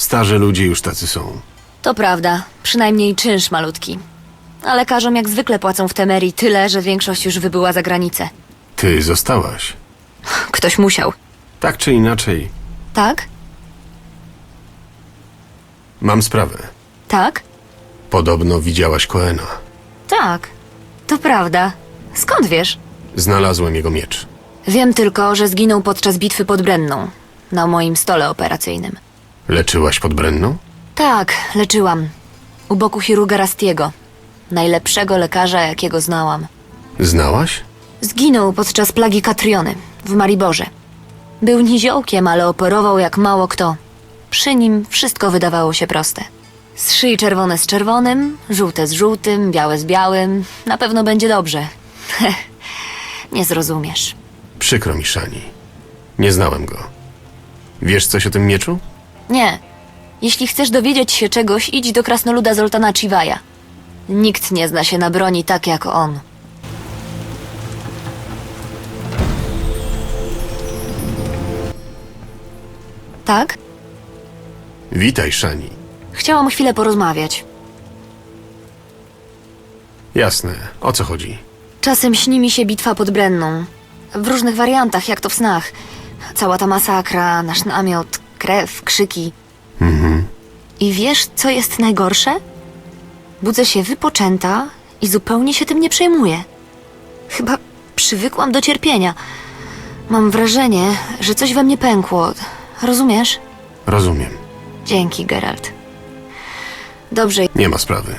Starzy ludzie już tacy są. To prawda, przynajmniej czynsz malutki. A lekarzom jak zwykle płacą w Temerii tyle, że większość już wybyła za granicę. Ty zostałaś. Ktoś musiał. Tak czy inaczej, Tak? mam sprawę. Tak? Podobno widziałaś Koena. Tak. To prawda. Skąd wiesz? Znalazłem jego miecz. Wiem tylko, że zginął podczas bitwy pod Brenną. Na moim stole operacyjnym. Leczyłaś pod Brenną? Tak, leczyłam. U boku chirurga Rastiego. Najlepszego lekarza, jakiego znałam. Znałaś? Zginął podczas plagi Katriony w Mariborze. Był niziołkiem, ale operował jak mało kto. Przy nim wszystko wydawało się proste. Z szyi czerwone z czerwonym, żółte z żółtym, białe z białym. Na pewno będzie dobrze. Nie zrozumiesz. Przykro mi, Szani. Nie znałem go. Wiesz coś o tym mieczu? Nie. Jeśli chcesz dowiedzieć się czegoś, idź do krasnoluda Zoltana Chivaja. Nikt nie zna się na broni tak jak on. Tak? Witaj, Szani. Chciałam chwilę porozmawiać. Jasne. O co chodzi? Czasem śni mi się bitwa pod Brenną. W różnych wariantach, jak to w snach. Cała ta masakra, nasz namiot, krew, krzyki. I wiesz, co jest najgorsze? Budzę się wypoczęta i zupełnie się tym nie przejmuję. Chyba przywykłam do cierpienia. Mam wrażenie, że coś we mnie pękło. Rozumiesz? Rozumiem. Dzięki, Geralt. Dobrze, Nie ma sprawy.